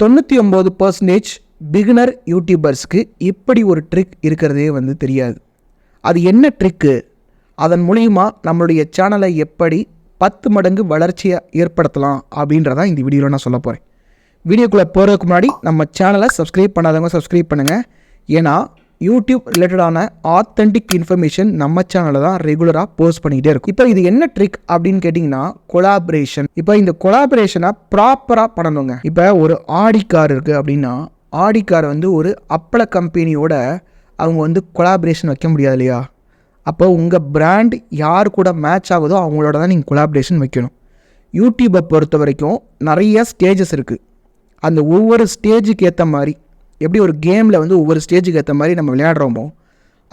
தொண்ணூற்றி ஒம்பது percentage beginner யூடியூபர்ஸ்க்கு இப்படி ஒரு ட்ரிக் இருக்கிறதே வந்து தெரியாது. அது என்ன ட்ரிக்கு அதன் மூலிமா நம்மளுடைய சேனலை எப்படி பத்து மடங்கு வளர்ச்சியை ஏற்படுத்தலாம் அப்படின்றதான் இந்த வீடியோவில் நான் சொல்ல போகிறேன் வீடியோக்குள்ளே போகிறதுக்கு முன்னாடி நம்ம சேனலை சப்ஸ்கிரைப் பண்ணாதவங்க சப்ஸ்கிரைப் பண்ணுங்கள் ஏன்னா யூடியூப் ரிலேட்டடான ஆத்தென்டிக் இன்ஃபர்மேஷன் நம்ம சேனலில் தான் ரெகுலராக போஸ்ட் பண்ணிக்கிட்டே இருக்கும். இப்போ இது என்ன ட்ரிக் அப்படின்னு கேட்டிங்கன்னா கொலாபரேஷன் இப்போ இந்த கொலாபரேஷனை ப்ராப்பராக பண்ணணுங்க. இப்போ ஒரு ஆடி கார் இருக்குது அப்படின்னா ஆடி கார் வந்து ஒரு அப்பள கம்பெனியோட அவங்க வந்து கொலாபரேஷன் வைக்க முடியாது இல்லையா? அப்போ உங்கள் பிராண்ட் யார் கூட மேட்ச் ஆகுதோ அவங்களோட தான் நீங்கள் கொலாபரேஷன் வைக்கணும். யூடியூப்பை பொறுத்த வரைக்கும் நிறைய ஸ்டேஜஸ் இருக்குது அந்த ஒவ்வொரு ஸ்டேஜுக்கு ஏற்ற மாதிரி எப்படி ஒரு கேமில் வந்து ஒவ்வொரு ஸ்டேஜுக்கு ஏற்ற மாதிரி நம்ம விளையாடுறோமோ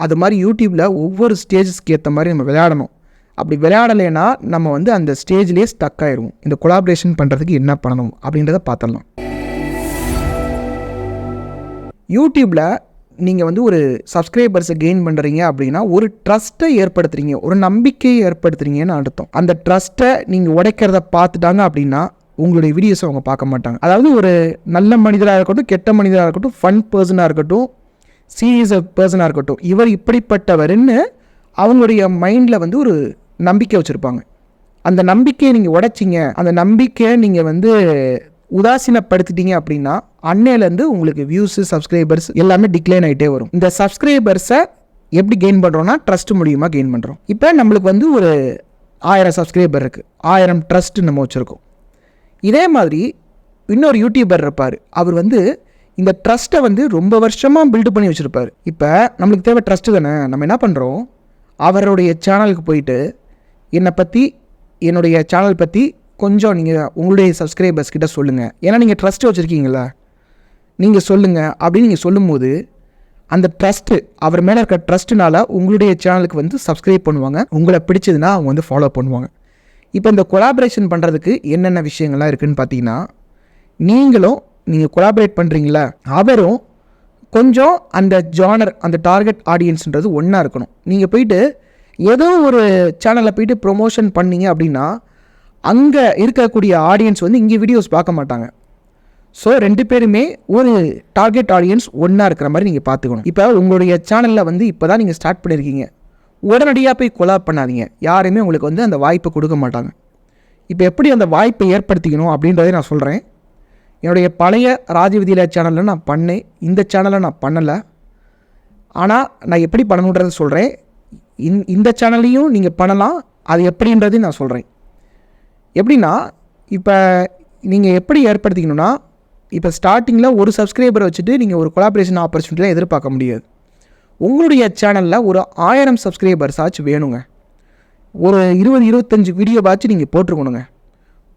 அது மாதிரி யூடியூப்பில் ஒவ்வொரு ஸ்டேஜஸ்க்கு ஏற்ற மாதிரி நம்ம விளையாடணும். அப்படி விளையாடலைன்னா நம்ம வந்து அந்த ஸ்டேஜ்லேயே ஸ்டக் ஆயிடுவோம் இந்த கொலாபரேஷன் பண்ணுறதுக்கு என்ன பண்ணணும் அப்படின்றத பார்த்துடலாம். யூடியூப்பில் நீங்கள் வந்து ஒரு சப்ஸ்கிரைபர்ஸை கெயின் பண்ணுறீங்க அப்படின்னா ஒரு ட்ரஸ்ட்டை ஏற்படுத்துறீங்க ஒரு நம்பிக்கையை ஏற்படுத்துறீங்கன்னு அர்த்தம். அந்த ட்ரஸ்ட்டை நீங்கள் உடைக்கிறத பார்த்துட்டாங்க அப்படின்னா உங்களுடைய வீடியோஸை அவங்க பார்க்க மாட்டாங்க. அதாவது ஒரு நல்ல மனிதராக இருக்கட்டும் கெட்ட மனிதராக இருக்கட்டும் ஃபன் பர்சனாக இருக்கட்டும் சீரியஸ் பர்சனாக இருக்கட்டும் இவர் இப்படிப்பட்டவர்னு அவங்களுடைய மைண்டில் வந்து ஒரு நம்பிக்கை வச்சுருப்பாங்க. அந்த நம்பிக்கையை நீங்கள் உடைச்சிங்க அந்த நம்பிக்கையை நீங்கள் வந்து உதாசீனப்படுத்திட்டீங்க அப்படின்னா அன்னையிலேருந்து உங்களுக்கு வியூஸு சப்ஸ்கிரைபர்ஸ் எல்லாமே டிக்ளைன் ஆகிட்டே வரும். இந்த சப்ஸ்கிரைபர்ஸை எப்படி கெயின் பண்ணுறோன்னா ட்ரஸ்ட் மூலியமாக கெயின் பண்ணுறோம் இப்போ நம்மளுக்கு வந்து ஒரு ஆயிரம் சப்ஸ்கிரைபர் இருக்குது ஆயிரம் ட்ரஸ்ட் நம்ம வச்சுருக்கோம். இதே மாதிரி இன்னொரு யூடியூபர் இருப்பார். அவர் வந்து இந்த ட்ரஸ்ட்டை வந்து ரொம்ப வருஷமாக பில்டு பண்ணி வச்சுருப்பார். இப்போ நம்மளுக்கு தேவை ட்ரஸ்ட்டு தானே? நம்ம என்ன பண்ணுறோம் அவருடைய சேனலுக்கு போயிட்டு என்னை பற்றி என்னுடைய சேனல் பற்றி கொஞ்சம் நீங்கள் உங்களுடைய சப்ஸ்கிரைபர்ஸ் கிட்ட சொல்லுங்கள் ஏன்னா நீங்கள் ட்ரஸ்ட்டு வச்சுருக்கீங்களா நீங்கள் சொல்லுங்கள் அப்படின்னு நீங்கள் சொல்லும்போது அந்த ட்ரஸ்ட்டு அவர் மேலே இருக்க ட்ரஸ்ட்டுனால உங்களுடைய சேனலுக்கு வந்து சப்ஸ்கிரைப் பண்ணுவாங்க. உங்களை பிடிச்சதுன்னா அவங்க வந்து ஃபாலோ பண்ணுவாங்க. இப்போ இந்த கொலாபரேஷன் பண்ணுறதுக்கு என்னென்ன விஷயங்கள்லாம் இருக்குதுன்னு பார்த்தீங்கன்னா நீங்களும் நீங்கள் கொலாபரேட் பண்ணுறீங்களா அவரும் கொஞ்சம் அந்த ஜானர் அந்த டார்கெட் ஆடியன்ஸ்ன்றது ஒன்றா இருக்கணும். நீங்கள் போயிட்டு ஏதோ ஒரு சேனலில் போயிட்டு ப்ரொமோஷன் பண்ணீங்க அப்படின்னா அங்கே இருக்கக்கூடிய ஆடியன்ஸ் வந்து இங்கே வீடியோஸ் பார்க்க மாட்டாங்க. ஸோ ரெண்டு பேருமே ஒரு டார்கெட் ஆடியன்ஸ் ஒன்றா இருக்கிற மாதிரி நீங்கள் பார்த்துக்கணும். இப்போ உங்களுடைய சேனலில் வந்து இப்போ தான் நீங்கள் ஸ்டார்ட் பண்ணியிருக்கீங்க உடனடியாக போய் கொலாப் பண்ணாதீங்க. யாருமே உங்களுக்கு வந்து அந்த வாய்ப்பை கொடுக்க மாட்டாங்க. இப்போ எப்படி அந்த வாய்ப்பை ஏற்படுத்திக்கணும் அப்படின்றதை நான் சொல்கிறேன் என்னுடைய பழைய ராஜவிதியில சேனலில் நான் பண்ணேன். இந்த சேனலில் நான் பண்ணலை. ஆனால் நான் எப்படி பண்ணணுன்றதை சொல்கிறேன் இந் இந்த சேனல்லையும் நீங்கள் பண்ணலாம். அது எப்படின்றதையும் நான் சொல்கிறேன் எப்படின்னா இப்போ நீங்கள் எப்படி ஏற்படுத்திக்கணும்னா இப்போ ஸ்டார்டிங்கில் ஒரு சப்ஸ்கிரைபரை வச்சுட்டு நீங்கள் ஒரு கொலாபரேஷன் ஆப்பர்ச்சுனிட்டிலாம் எதிர்பார்க்க முடியாது. உங்களுடைய சேனலில் ஒரு ஆயிரம் சப்ஸ்கிரைபர்ஸ் ஆச்சு வேணுங்க. ஒரு இருபது இருபத்தஞ்சி வீடியோ பாச்சு நீங்கள் போட்டிருக்கணுங்க.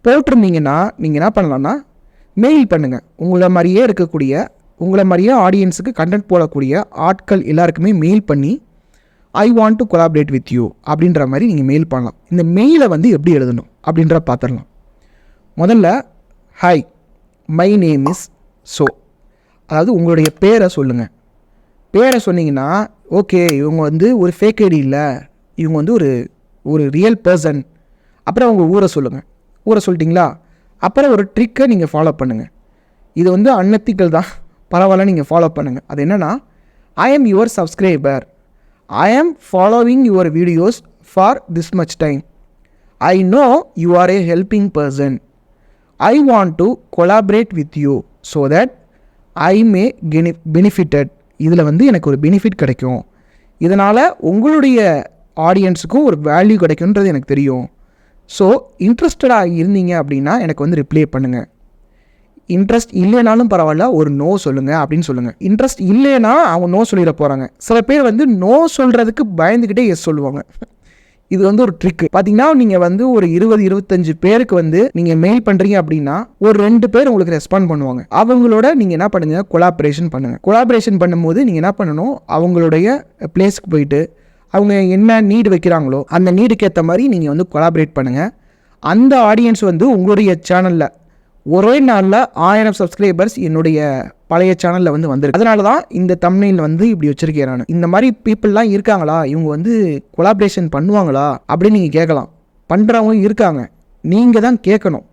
போட்டிருந்தீங்கன்னா நீங்கள் என்ன பண்ணலாம்னா மெயில் பண்ணுங்கள் உங்களை மாதிரியே இருக்கக்கூடிய உங்களை மாதிரியே ஆடியன்ஸுக்கு கண்டென்ட் போடக்கூடிய ஆட்கள் எல்லாருக்குமே மெயில் பண்ணி I want to collaborate with you அப்படின்ற மாதிரி நீங்கள் மெயில் பண்ணலாம். இந்த மெயிலை வந்து எப்படி எழுதணும் அப்படின்ற பார்த்துடலாம் முதல்ல hi my name is so அதாவது உங்களுடைய பேரை சொல்லுங்கள் பேரை சொன்னீங்கன்னா ஓகே இவங்க வந்து ஒரு ஃபேக் ஐடி இல்லை. இவங்க வந்து ஒரு ஒரு ரியல் பர்சன் அப்புறம் உங்கள் ஊரை சொல்லுங்கள் ஊரை சொல்லிட்டீங்களா? அப்புறம் ஒரு ட்ரிக்கை நீங்கள் ஃபாலோ பண்ணுங்கள் இது வந்து அன்னத்திக்கல் தான். பரவாயில்ல நீங்கள் ஃபாலோ பண்ணுங்கள் அது என்னென்னா ஐ ஆம் your subscriber I am following your videos for this much time I know you are a helping person I want to collaborate with you so that I may can be benefited இதில் வந்து எனக்கு ஒரு benefit கிடைக்கும். இதனால் உங்களுடைய ஆடியன்ஸுக்கும் ஒரு value கிடைக்குன்றது எனக்கு தெரியும். ஸோ இன்ட்ரெஸ்டடாக இருந்தீங்க அப்படின்னா எனக்கு வந்து ரிப்ளே பண்ணுங்கள் இன்ட்ரெஸ்ட் இல்லைனாலும் பரவாயில்ல ஒரு நோ சொல்லுங்கள் அப்படின்னு சொல்லுங்கள் இன்ட்ரெஸ்ட் இல்லைன்னா அவங்க நோ சொல்லிட போகிறாங்க சில பேர் வந்து நோ சொல்கிறதுக்கு பயந்துக்கிட்டே எஸ் சொல்லுவாங்க. இது வந்து ஒரு ட்ரிக் பார்த்தீங்கன்னா நீங்கள் வந்து ஒரு இருபது இருபத்தஞ்சு பேருக்கு வந்து நீங்கள் மெயில் பண்ணுறீங்க அப்படின்னா ஒரு ரெண்டு பேர் உங்களுக்கு ரெஸ்பாண்ட் பண்ணுவாங்க. அவங்களோட நீங்கள் என்ன பண்ணுங்க? கொலாபரேஷன் பண்ணுங்கள் கொலாபரேஷன் பண்ணும்போது நீங்கள் என்ன பண்ணணும்? அவங்களுடைய பிளேஸ்க்கு போயிட்டு அவங்க என்ன நீடு வைக்கிறாங்களோ அந்த நீடுக்கு ஏற்ற மாதிரி நீங்கள் வந்து கொலாபரேட் பண்ணுங்கள் அந்த ஆடியன்ஸ் வந்து உங்களுடைய சேனலில் ஒரே நாளில் ஆயிரம் சப்ஸ்கிரைபர்ஸ் என்னுடைய பழைய சேனலில் வந்து வந்திருக்கு. அதனால தான் இந்த தமிழில் வந்து இப்படி வச்சுருக்கேன் நான். இந்த மாதிரி பீப்புளெலாம் இருக்காங்களா? இவங்க வந்து கொலாபரேஷன் பண்ணுவாங்களா? அப்படின்னு நீங்கள் கேட்கலாம். பண்ணுறவங்க இருக்காங்க. நீங்கள் தான் கேட்கணும்.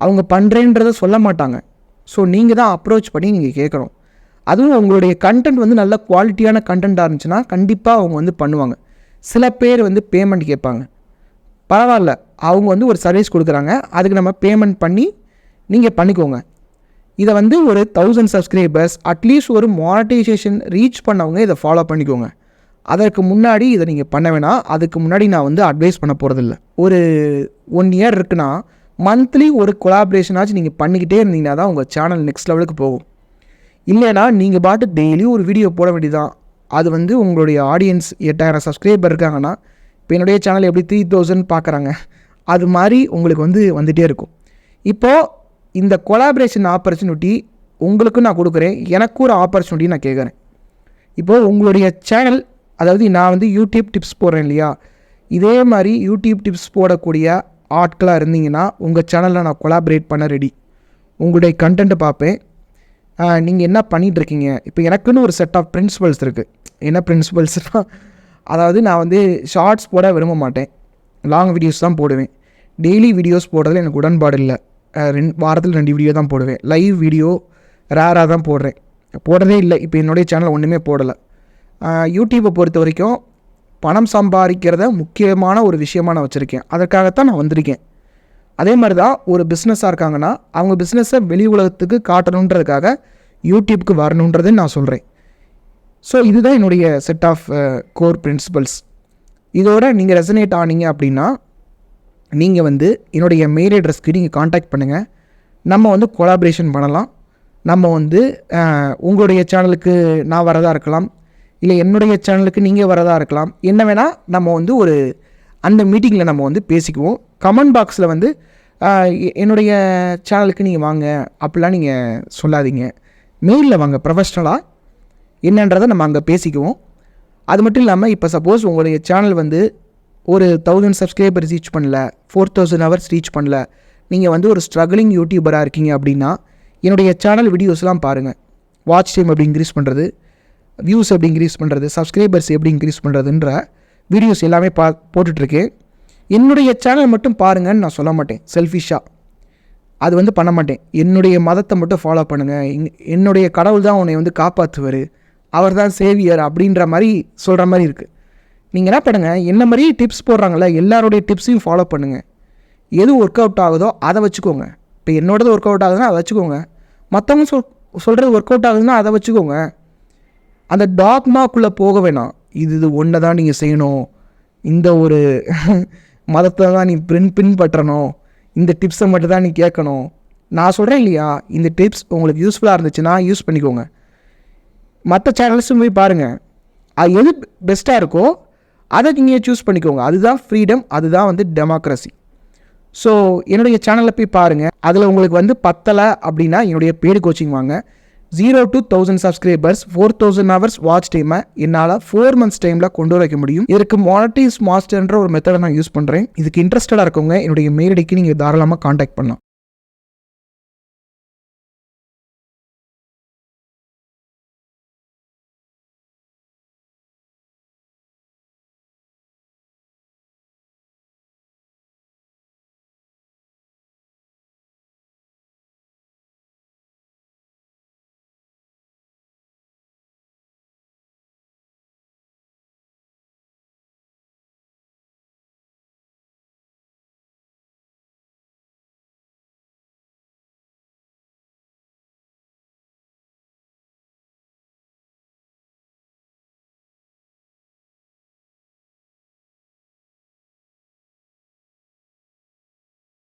அவங்க பண்ணுறேன்றத சொல்ல மாட்டாங்க. ஸோ நீங்கள் தான் அப்ரோச் பண்ணி நீங்கள் கேட்கணும். அதுவும் அவங்களுடைய கண்டென்ட் வந்து நல்ல குவாலிட்டியான கண்டென்ட்டாக இருந்துச்சுன்னா கண்டிப்பாக அவங்க வந்து பண்ணுவாங்க. சில பேர் வந்து பேமெண்ட் கேட்பாங்க. பரவாயில்ல. அவங்க வந்து ஒரு சர்வீஸ் கொடுக்குறாங்க. அதுக்கு நம்ம பேமெண்ட் பண்ணி நீங்கள் பண்ணிக்கோங்க. இதை வந்து ஒரு தௌசண்ட் சப்ஸ்கிரைபர்ஸ் அட்லீஸ்ட் ஒரு மானிட்டைசேஷன் ரீச் பண்ணவங்க இதை ஃபாலோ பண்ணிக்கோங்க. அதற்கு முன்னாடி இதை நீங்கள் பண்ண வேணாம் அதுக்கு முன்னாடி நான் வந்து அட்வைஸ் பண்ண போகிறதில்ல ஒரு ஒன் இயர் இருக்குன்னா மந்த்லி ஒரு கொலாபரேஷனாச்சும் நீங்கள் பண்ணிக்கிட்டே இருந்தீங்கன்னா தான் உங்கள் சேனல் நெக்ஸ்ட் லெவலுக்கு போகும். இல்லைனா நீங்கள் பாட்டு டெய்லியும் ஒரு வீடியோ போட வேண்டியதான் அது வந்து உங்களுடைய ஆடியன்ஸ் எட்டாயிரம் சப்ஸ்கிரைபர் இருக்காங்கன்னா இப்போ என்னுடைய சேனல் எப்படி த்ரீ தௌசண்ட் பார்க்குறாங்க அது மாதிரி உங்களுக்கு வந்து வந்துகிட்டே இருக்கும். இப்போது இந்த கொலாபரேஷன் ஆப்பர்ச்சுனிட்டி உங்களுக்கும் நான் கொடுக்குறேன். எனக்கு ஒரு ஆப்பர்ச்சுனிட்டி நான் கேட்குறேன். இப்போது உங்களுடைய சேனல் அதாவது நான் வந்து யூடியூப் டிப்ஸ் போடுறேன் இல்லையா? இதே மாதிரி யூடியூப் டிப்ஸ் போடக்கூடிய ஆட்களாக இருந்தீங்கன்னா உங்கள் சேனலில் நான் கொலாபரேட் பண்ண ரெடி உங்களுடைய கண்டென்ட்டை பார்ப்பேன். நீங்கள் என்ன பண்ணிகிட்ருக்கீங்க இப்போ எனக்குன்னு ஒரு செட் ஆஃப் பிரின்சிபல்ஸ் இருக்குது என்ன பிரின்சிபல்ஸ்னால் அதாவது நான் வந்து ஷார்ட்ஸ் போட விரும்ப மாட்டேன். லாங் வீடியோஸ் தான் போடுவேன். டெய்லி வீடியோஸ் போடுறதுல எனக்கு உடன்பாடு இல்லை. ரெண்டு வாரத்தில் ரெண்டு வீடியோ தான் போடுவேன். லைவ் வீடியோ ரேராக தான் போடுறேன். போடுறதே இல்லை. இப்போ என்னுடைய சேனல் ஒன்றுமே போடலை. யூடியூப்பை பொறுத்த வரைக்கும் பணம் சம்பாதிக்கிறத முக்கியமான ஒரு விஷயமா நான் வச்சுருக்கேன். அதற்காகத்தான் நான் வந்திருக்கேன். அதே மாதிரி தான் ஒரு பிஸ்னஸாக இருக்காங்கன்னா அவங்க பிஸ்னஸை வெளி உலகத்துக்கு காட்டணுன்றதுக்காக யூடியூப்க்கு வரணுன்றது நான் சொல்கிறேன் ஸோ இதுதான் என்னுடைய செட் ஆஃப் கோர் பிரின்சிபல்ஸ் இதோட நீங்கள் ரெசனேட் ஆனீங்க அப்படின்னா நீங்கள் வந்து என்னுடைய மெயில் அட்ரஸ்க்கு நீங்கள் காண்டாக்ட் பண்ணுங்கள் நம்ம வந்து கொலாபரேஷன் பண்ணலாம். நம்ம வந்து உங்களுடைய சேனலுக்கு நான் வரதாக இருக்கலாம். இல்லை என்னுடைய சேனலுக்கு நீங்கள் வரதாக இருக்கலாம். என்ன வேணால் நம்ம வந்து ஒரு அந்த மீட்டிங்கில் நம்ம வந்து பேசிக்குவோம். கமெண்ட் பாக்ஸில் வந்து எ- என்னுடைய சேனலுக்கு நீங்கள் வாங்க. அப்படிலாம் நீங்கள் சொல்லாதீங்க. மெயிலில் வாங்க. ப்ரொஃபஷ்னலாக என்னன்றதை நம்ம அங்கே பேசிக்குவோம். அது மட்டும் இல்லாமல் இப்போ சப்போஸ் உங்களுடைய சேனல் வந்து ஒரு தௌசண்ட் சப்ஸ்கிரைபர் ரீச் பண்ணல ஃபோர் தௌசண்ட் ஹவர்ஸ் ரீச் பண்ணல. நீங்கள் வந்து ஒரு ஸ்ட்ரகிளிங் யூடியூபராக இருக்கீங்க அப்படின்னா என்னுடைய சேனல் வீடியோஸ்லாம் பாருங்கள் வாட்ச் டைம் எப்படி இன்க்ரீஸ் பண்ணுறது வியூஸ் எப்படி இன்க்ரீஸ் பண்ணுறது சப்ஸ்கிரைபர்ஸ் எப்படி இன்க்ரீஸ் பண்ணுறதுன்ற வீடியோஸ் எல்லாமே பா போட்டுட்ருக்கேன். என்னுடைய சேனல் மட்டும் பாருங்கன்னு நான் சொல்ல மாட்டேன். செல்ஃபிஷாக அது வந்து பண்ண மாட்டேன். என்னுடைய மதத்தை மட்டும் ஃபாலோ பண்ணுங்கள் என்னுடைய கடவுள் தான் உன்னை வந்து காப்பாற்றுவார் அவர் தான் சேவியர் அப்படின்ற மாதிரி சொல்கிற மாதிரி இருக்குது நீங்கள் என்ன பண்ணுங்கள் என்ன மாதிரி டிப்ஸ் போடுறாங்களே எல்லாருடைய டிப்ஸையும் ஃபாலோ பண்ணுங்கள் எது ஒர்க் அவுட் ஆகுதோ அதை வச்சுக்கோங்க. இப்போ என்னோடது ஒர்க் அவுட் ஆகுதுன்னா அதை வச்சுக்கோங்க. மற்றவங்க சொல் சொல்கிறது ஒர்க் அவுட் ஆகுதுன்னா அதை வச்சுக்கோங்க. அந்த டாக்மாக்குள்ளே போக வேணாம். இது இது ஒன்றை தான் நீங்கள் செய்யணும். இந்த ஒரு மதத்தை தான் நீ பின் பின்பற்றணும். இந்த டிப்ஸை மட்டும் தான் நீ கேட்கணும். நான் சொல்கிறேன் இல்லையா இந்த டிப்ஸ் உங்களுக்கு யூஸ்ஃபுல்லாக இருந்துச்சுன்னா யூஸ் பண்ணிக்கோங்க. மற்ற சேனல்ஸும் போய் பாருங்கள் அது எது பெஸ்ட்டாக இருக்கோ அதை நீங்கள் சூஸ் பண்ணிக்கோங்க. அதுதான் ஃப்ரீடம் அதுதான் வந்து டெமோக்ரஸி ஸோ என்னுடைய சேனலில் போய் பாருங்கள் அதில் உங்களுக்கு வந்து பத்தலை அப்படின்னா என்னுடைய பேடு கோச்சிங் வாங்க. Zero to thousand subscribers four thousand hours watch டைமை என்னால் ஃபோர் மந்த்ஸ் டைமில் கொண்டு வர முடியும். இதற்கு மானிட்டைஸ் மாஸ்டர்ன்ற ஒரு மெத்தடை நான் யூஸ் பண்ணுறேன் இதுக்கு இன்ட்ரெஸ்டடாக இருக்கவங்க என்னுடைய மெயில் ஐடிக்கு நீங்கள் தாராளமாக காண்டாக்ட் பண்ணலாம்.